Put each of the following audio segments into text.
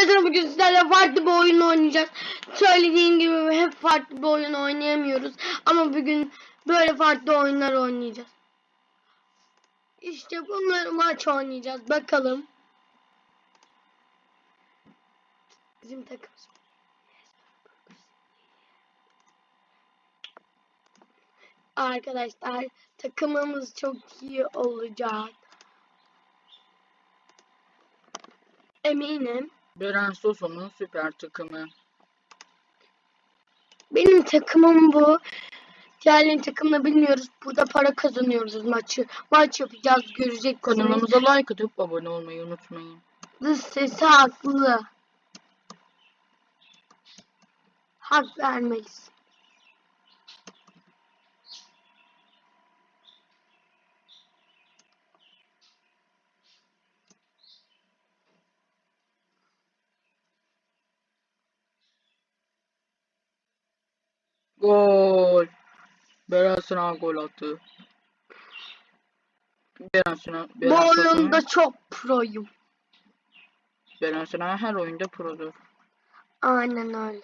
Arkadaşlar bugün sizlerle farklı bir oyun oynayacağız. Söylediğim gibi hep farklı bir oyun oynayamıyoruz. Ama bugün böyle farklı oyunlar oynayacağız. İşte bunları maç oynayacağız. Bakalım. Bizim takım. Arkadaşlar takımımız çok iyi olacak. Eminim. Beren Soso'nun süper takımı. Benim takımım bu. Diğerlerinin takımını bilmiyoruz. Burada para kazanıyoruz maçı. Maç yapacağız göreceksiniz. Kanalımıza like atıp abone olmayı unutmayın. Dış sesi haklı. Hak vermeliyiz. Gol. Beren gol attı. Beren sana, Bu Beren Soso'nun- oyunda çok proyum. Beren her oyunda produr. Aynen öyle.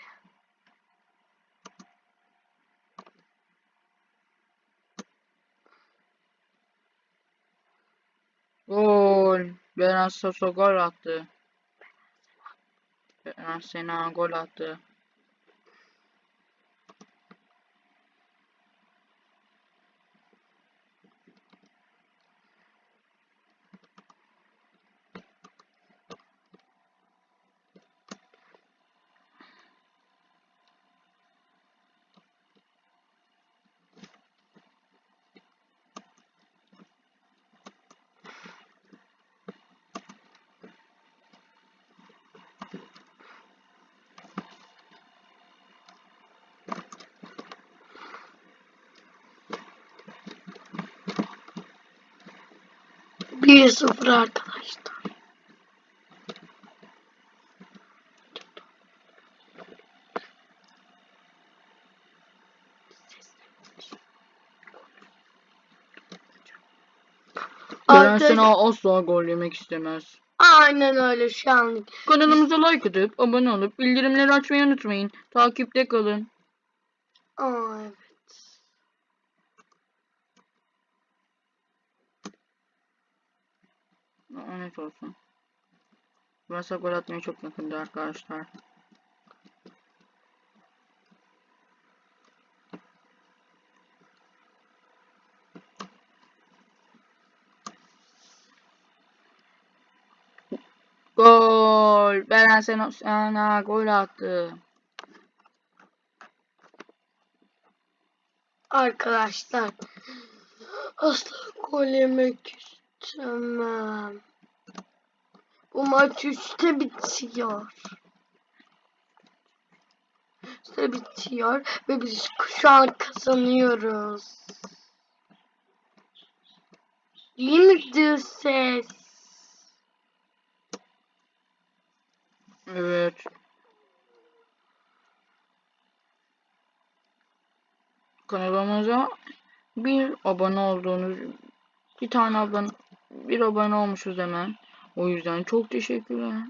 Gol. Beren gol attı. Beren gol attı. Bir sıfır arkadaşlar. Beren Arkadaşlar- Sena asla gol yemek istemez. Aynen öyle şu anlık. Kanalımıza like atıp abone olup bildirimleri açmayı unutmayın. Takipte kalın. Aa, evet. Lanet olsun. Varsa gol atmaya çok yakındı arkadaşlar. Gol! Beren sen sana gol attı. Arkadaşlar asla gol yemek istemem. Bu maç üçte bitiyor. Üçte bitiyor ve biz şu an kazanıyoruz. İyi mi ses? Evet. Kanalımıza bir abone olduğunuz bir tane abone bir abone olmuşuz hemen. O yüzden çok teşekkürler.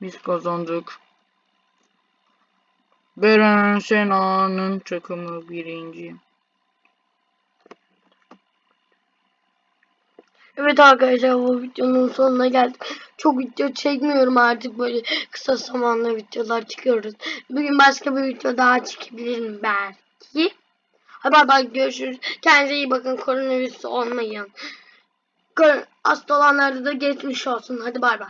Biz kazandık. Beren Sena'nın takımı birinci. Evet arkadaşlar bu videonun sonuna geldik. Çok video çekmiyorum artık böyle kısa zamanlı videolar çıkıyoruz. Bugün başka bir video daha çekebilirim belki. Hadi bay görüşürüz. Kendinize iyi bakın. Koronavirüs olmayın. Hasta olanlarda da geçmiş olsun. Hadi bay bay.